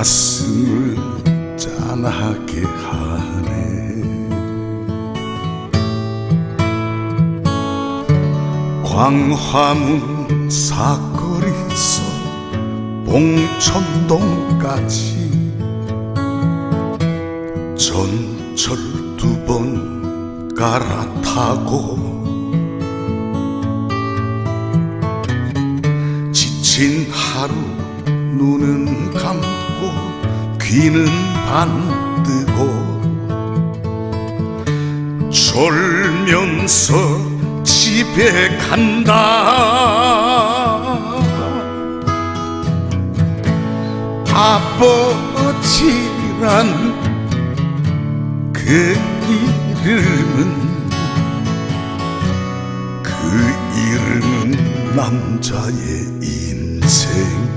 가슴을 짠하게 하네. 광화문 사거리서 봉천동까지 전철 두 번 갈아타고 지친 하루 눈은 감고 귀는 반뜨고 졸면서 집에 간다. 아버지란 그 이름은 그 이름은 남자의 인생